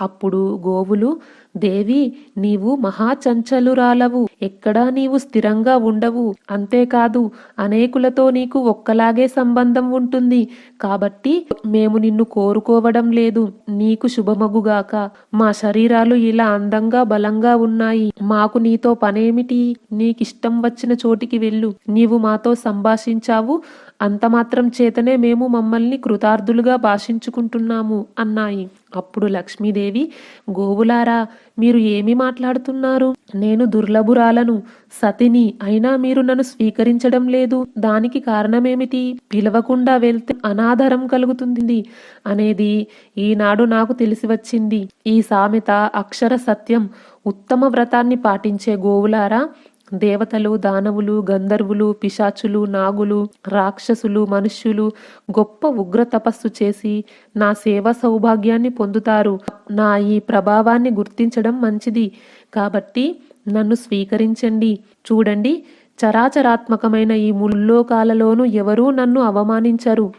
అప్పుడు గోవులు దేవి నీవు మహాచంచలురాలవు. ఎక్కడా నీవు స్థిరంగా ఉండవు. అంతేకాదు అనేకులతో నీకు ఒక్కలాగే సంబంధం ఉంటుంది. కాబట్టి మేము నిన్ను కోరుకోవడం లేదు. నీకు శుభమగుగాక. మా శరీరాలు ఇలా అందంగా బలంగా ఉన్నాయి. మాకు నీతో పనేమిటి? నీకిష్టం వచ్చిన చోటికి వెళ్ళు. నీవు మాతో సంభాషించావు. అంత మాత్రం చేతనే మేము మమ్మల్ని కృతార్థులుగా భాషించుకుంటున్నాము అన్నాయి. అప్పుడు లక్ష్మీదేవి గోవులారా మీరు ఏమి మాట్లాడుతున్నారు? నేను దుర్లభురాలను సతిని అయినా మీరు నన్ను స్వీకరించడం లేదు. దానికి కారణమేమిటి? పిలవకుండా వెళ్తే అనాదరం కలుగుతుంది అనేది ఈనాడు నాకు తెలిసి వచ్చింది. ఈ సామెత అక్షర సత్యం ఉత్తమ వ్రతాన్ని పాటించే గోవులారా దేవతలు దానవులు గంధర్వులు పిశాచులు నాగులు రాక్షసులు మనుష్యులు గొప్ప ఉగ్ర తపస్సు చేసి నా సేవ సౌభాగ్యాన్ని పొందుతారు. నా ఈ ప్రభావాన్ని గుర్తించడం మంచిది. కాబట్టి నన్ను స్వీకరించండి. చూడండి చరాచరాత్మకమైన ఈ ముల్లోకాలలోనూ ఎవరూ నన్ను అవమానించరు.